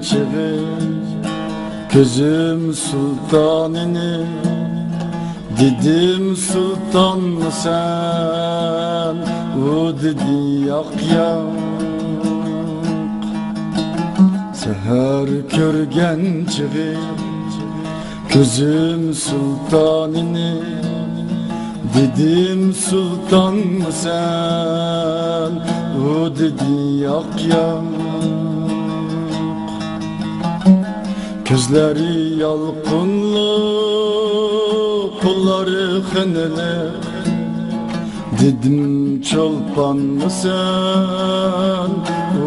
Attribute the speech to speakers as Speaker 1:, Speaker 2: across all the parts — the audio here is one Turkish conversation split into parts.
Speaker 1: çivi Gözüm sultanını Dedim sultan mı sen? O dedi yak yak. Seher körgen çivi Gözüm sultanını Dedim sultan mı sen? O dedi yak yak Gözleri yalqınlı Kolları xınılı Dedim çolpan mı sen?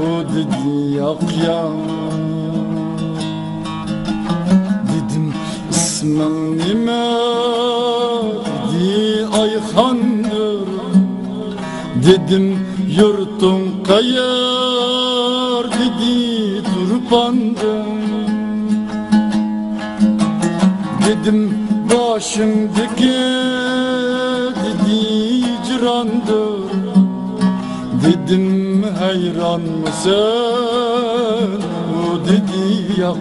Speaker 1: O dedi yak yak Dedim ismen nime Dedi Ayhan'dır Dedim yurtun kayar Dedi turpandır. Dedim başımdaki dedi cirandır Dedim hayran mısın o dedi yak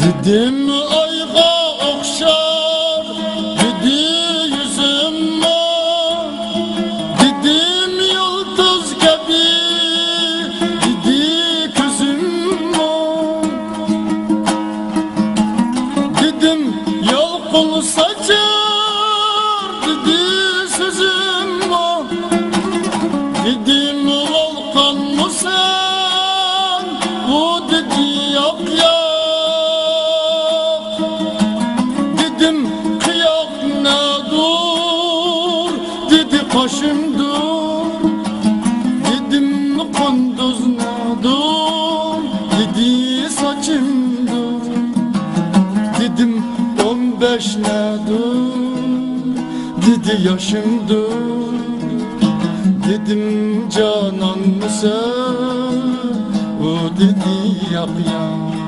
Speaker 1: Dedim ayga okşar Dedi yüzüm Dedim yıldız gibi Dedi gözüm Dedim yalkul saçar Dedi sözüm Dedim volkan mı sen O dedi yak yak Dedi yaşım dur Dedim canan mısın O dedi yak yak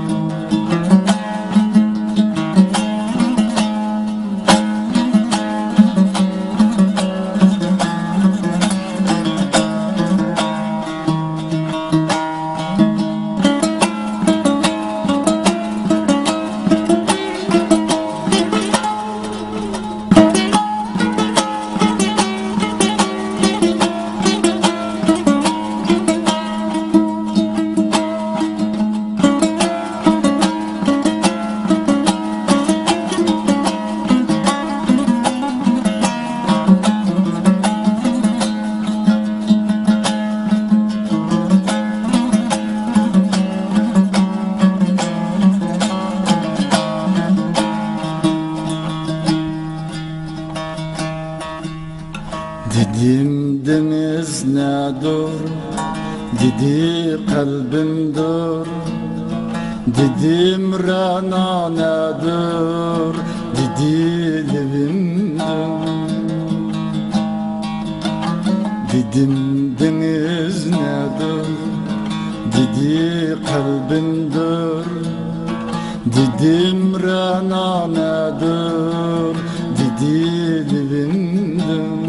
Speaker 1: dur. Dedi kalbim dur. Dedim rana dur Dedi levim dur. Dedim deniz ne dur Dedi kalbim dur. Dedim rana dur Dedi levim dur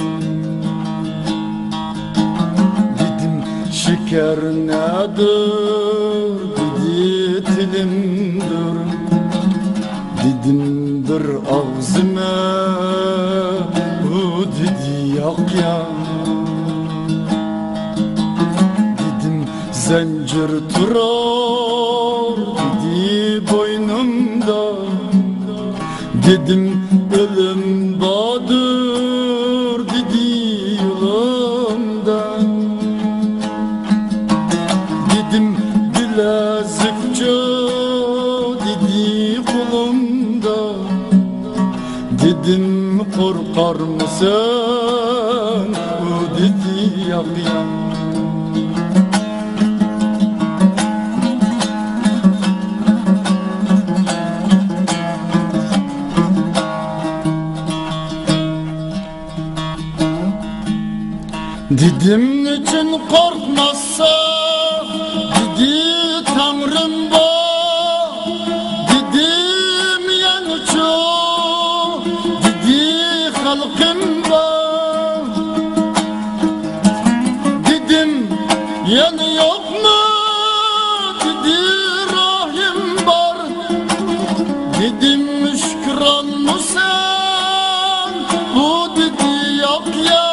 Speaker 1: şeker nedir? Dilimdir Dedim dur ağzıma. O dedi yak yak Dedim zincir turar. Dedi boynumda. Dedim ölüm korkar mısın O dedi yak yak Dedim niçin Dedim müşküran mı sen? Bu dedi yok ya.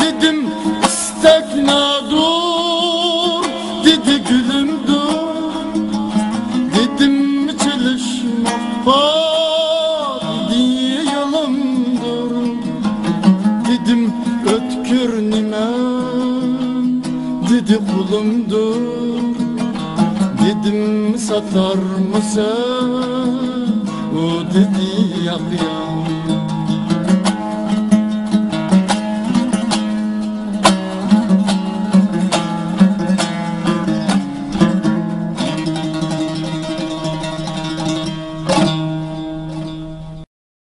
Speaker 1: Dedim istekna dur? dedi gülüm dur. Dedim çalışma dedi yolumdur Dedim ötkür nimem? dedi kulumdur Dedim satar mısın? O dedi yak ya